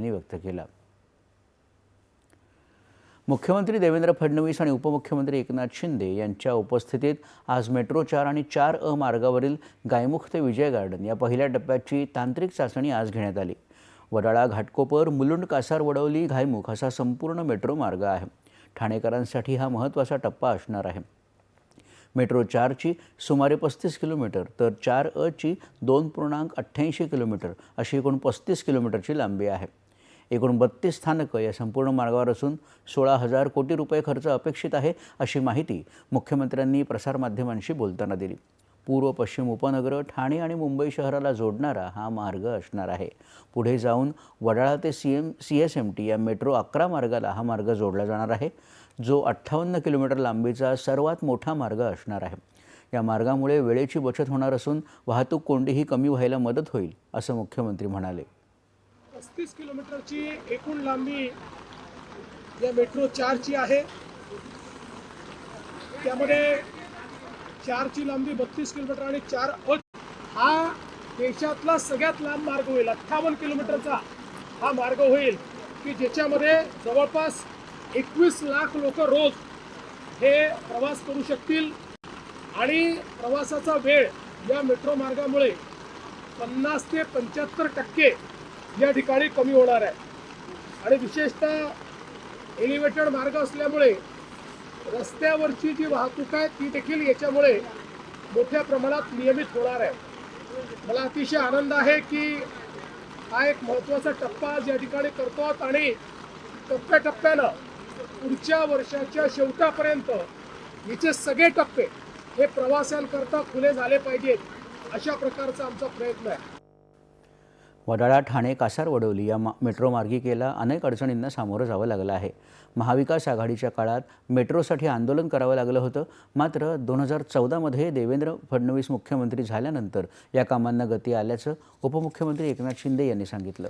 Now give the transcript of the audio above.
यांनी व्यक्त केला. मुख्यमंत्री देवेंद्र फडणवीस आणि उपमुख्यमंत्री एकनाथ शिंदे यांच्या उपस्थितीत आज मेट्रो चार आणि चार अ मार्गावरील गायमुख ते विजय गार्डन या पहिल्या टप्प्याची तांत्रिक चाचणी आज घेण्यात आली. वडाळा घाटकोपर मुलुंड कासार वडवली घायमुख असा संपूर्ण मेट्रो मार्ग आहे. ठाणेकरांसाठी हा महत्त्वाचा टप्पा असणार आहे. मेट्रो चारची सुमारे पस्तीस किलोमीटर तर चार अची दोन पूर्णांक अठ्ठ्याऐंशी किलोमीटर अशी एकूण पस्तीस किलोमीटरची लांबी आहे. एकूण बत्तीस स्थानकं या संपूर्ण मार्गावर असून सोळा हजार कोटी रुपये खर्च अपेक्षित आहे अशी माहिती मुख्यमंत्र्यांनी प्रसारमाध्यमांशी बोलताना दिली. पूर्व पश्चिम उपनगरं ठाणे आणि मुंबई शहराला जोडणारा हा मार्ग असणार आहे. पुढे जाऊन वडाळा ते C M C S M T या मेट्रो अकरा मार्गाला हा मार्ग जोडला जाणार आहे जो अठ्ठावन्न किलोमीटर लांबीचा सर्वात मोठा मार्ग असणार आहे. या मार्गामुळे वेळेची बचत होणार असून वाहतूक कोंडीही कमी व्हायला मदत होईल असं मुख्यमंत्री म्हणाले. पस्तीस किलोमीटरची एकूण लांबी या मेट्रो चारची आहे. त्यामध्ये चारची लांबी बत्तीस किलोमीटर आणि चार अ हा देशातला सगळ्यात लांब मार्ग होईल. अठ्ठावन्न किलोमीटरचा हा मार्ग होईल की ज्याच्यामध्ये जवळपास एकवीस लाख लोक रोज हे प्रवास करू शकतील. आणि प्रवासाचा वेळ या मेट्रो मार्गामुळे पन्नास ते पंच्याहत्तर टक्के या ठिकाणी कमी होणार आहे. आणि विशेषतः एलिव्हेटेड मार्ग असल्यामुळे रस्त्यावरची जी वाहतूक आहे ती देखील याच्यामुळे मोठ्या प्रमाणात नियमित होणार आहे. मला अतिशय आनंद आहे की हा एक महत्त्वाचा टप्पा आज या ठिकाणी करतो आहोत आणि टप्प्याटप्प्यानं पुढच्या वर्षाच्या शेवटापर्यंत याचे सगळे टप्पे हे प्रवाशांकरता खुले झाले पाहिजेत अशा प्रकारचा आमचा प्रयत्न आहे. वडाळा ठाणे कासार वडवली या मा मेट्रो मार्गिकेला अनेक अडचणींना सामोरं जावं लागलं आहे. महाविकास आघाडीच्या काळात मेट्रोसाठी आंदोलन करावं लागलं होतं. मात्र दोन हजार चौदामध्ये देवेंद्र फडणवीस मुख्यमंत्री झाल्यानंतर या कामांना गती आल्याचं उपमुख्यमंत्री एकनाथ शिंदे यांनी सांगितलं.